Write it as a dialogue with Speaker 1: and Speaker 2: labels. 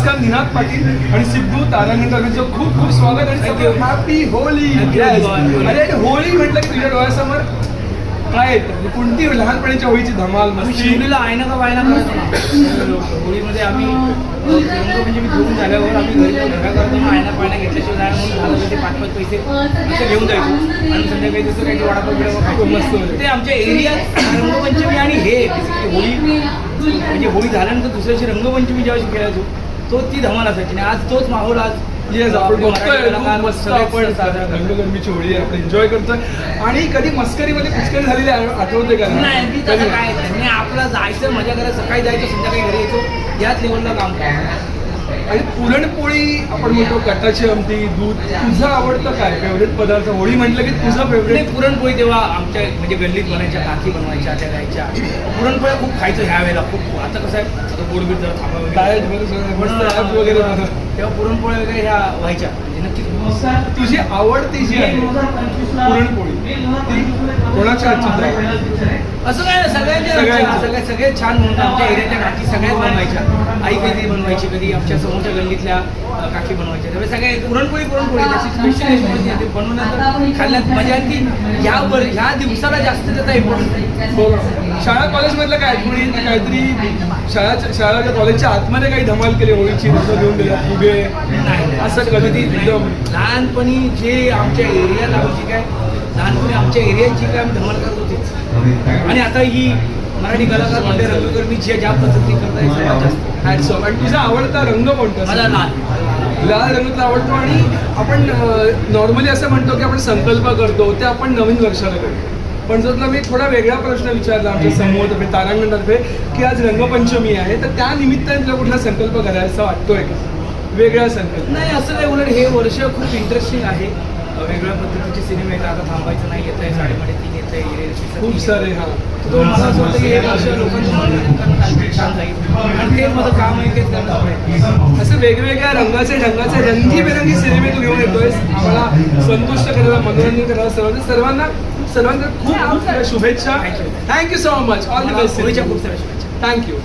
Speaker 1: नमस्कार निनाद पाटील आणि सिद्धू तारांगणकरांचं खूप खूप स्वागत आणि हॅपी होली अरे होळी म्हटलं की तुझ्या डोळ्यासमोर काय म्हणजे कोणती लहानपणीच्या होळीची धमाल
Speaker 2: शिवलीला आयना का वायना ना होळीमध्ये आम्ही म्हणजे मी घेऊन झाल्यावर आम्ही घरी करतो आयना पायना घेतल्याशिवाय म्हणून पाच पाच पैसे असं घेऊन जायचो. आणि संध्याकाळी जसं काही वडापाव बिडापाव
Speaker 1: मस्त होतं.
Speaker 2: ते आमच्या एरियात रंगपंचमी आणि हे होळी म्हणजे होळी झाल्यानंतर दुसऱ्या दिवशी रंगपंचमी जेव्हा खेळायचो तो ती धमाल असायची आणि आज तोच माहोल आज
Speaker 1: येस आपण बघतोय. मस्त आपण होळी आपण एन्जॉय करतोय. आणि कधी मस्करीमध्ये पुष्करी झालेली आहे, आठवते का?
Speaker 2: नाही मी तसं काय त्यांनी आपला जायचं मजा करायचं सकाळी जायचं संध्याकाळी घरी यायचो. याच लेवलला काम करायचं
Speaker 1: आणि पुरणपोळी आपण म्हणतो कटाची आमटी दूध तुझं आवडतं काय? फेवरेट पदार्थ? होळी म्हटलं की तुझं
Speaker 2: नाही
Speaker 1: फेवरेट
Speaker 2: पुरणपोळी तेव्हा आमच्या म्हणजे गल्लीत बनायच्या काकी बनवायच्या त्या गायच्या पुरणपोळ्या खूप खायचं ह्या वेळेला खूप. आता कसं आहे आता गोडबीर जर थांबा वगैरे. तेव्हा पुरणपोळ्या वगैरे ह्या व्हायच्या म्हणजे नक्कीच.
Speaker 1: तुझी आवडती जी आहे पुरणपोळी ती कोणाच्या आहे?
Speaker 2: असं काय नाही, सगळ्यांच्या
Speaker 1: सगळ्यांच्या.
Speaker 2: आमच्या- सगळ्या सगळे छान म्हणून आमच्या एरियाच्या काकी सगळ्याच बनवायच्या. आई कधी बनवायची कधी आमच्या समोरच्या गल्लीतल्या काकी बनवायच्या. त्यामुळे सगळे पुरणपोळी पुरणपोळी. त्याची स्पेशल बनवण्यात खाल्ल्यात. मजा आणि ती ह्या वर ह्या दिवसाला जास्त त्याचा इम्पॉर्टन्स.
Speaker 1: शाळा कॉलेज मधलं काय? आठवणी काहीतरी शाळाच्या शाळाच्या कॉलेजच्या आतमध्ये काही धमाल केली होळीची घेऊन दिला फुगे
Speaker 2: नाही.
Speaker 1: असं कधी एकदम
Speaker 2: लहानपणी जे आमच्या एरियात आमची काय लहानपणी आमच्या एरियात जी काय आम्ही धमाल करत होते आणि आता ही मराठी कलाकार म्हणजे रंगकर्मी जे ज्या जास्त.
Speaker 1: हॅट्स ऑफ आणि तुझा आवडता रंग कोणता?
Speaker 2: मला लाल.
Speaker 1: लाल रंगातला आवडतो? आणि आपण नॉर्मली असं म्हणतो की आपण संकल्प करतो ते आपण नवीन वर्षाला करतो. पण जर तुला मी थोडा वेगळा प्रश्न विचारला आमच्या समूहातर्फे तारांगणतर्फे की आज रंगपंचमी आहे तर त्या निमित्ताने तुला कुठला संकल्प करायचा वाटतोय का? वेगळा संकल्प.
Speaker 2: नाही असं नाही उलट हे वर्ष खूप इंटरेस्टिंग आहे. वेगळ्या पद्धतीचे सिनेमे आहेत आता थांबायचं नाही येत आहे साडेमध्ये तीन येत आहे
Speaker 1: खूप सारे
Speaker 2: येतंय.
Speaker 1: हा.
Speaker 2: तो मला असं वाटतं की हे वर्ष छान जाईल. आणि ते माझं काम आहे तेच करणं आहे
Speaker 1: असं वेगवेगळ्या रंगाचे ढंगाचे रंगीबेरंगी सिनेमे तू घेऊन येतोयस. आम्हाला संतुष्ट करायला मनोरंजन करायला सर्वांना सर्वांना सर्वांना खूप खूप शुभेच्छा. Thank you so much all the best
Speaker 2: खूप साऱ्या शुभेच्छा.
Speaker 1: थँक्यू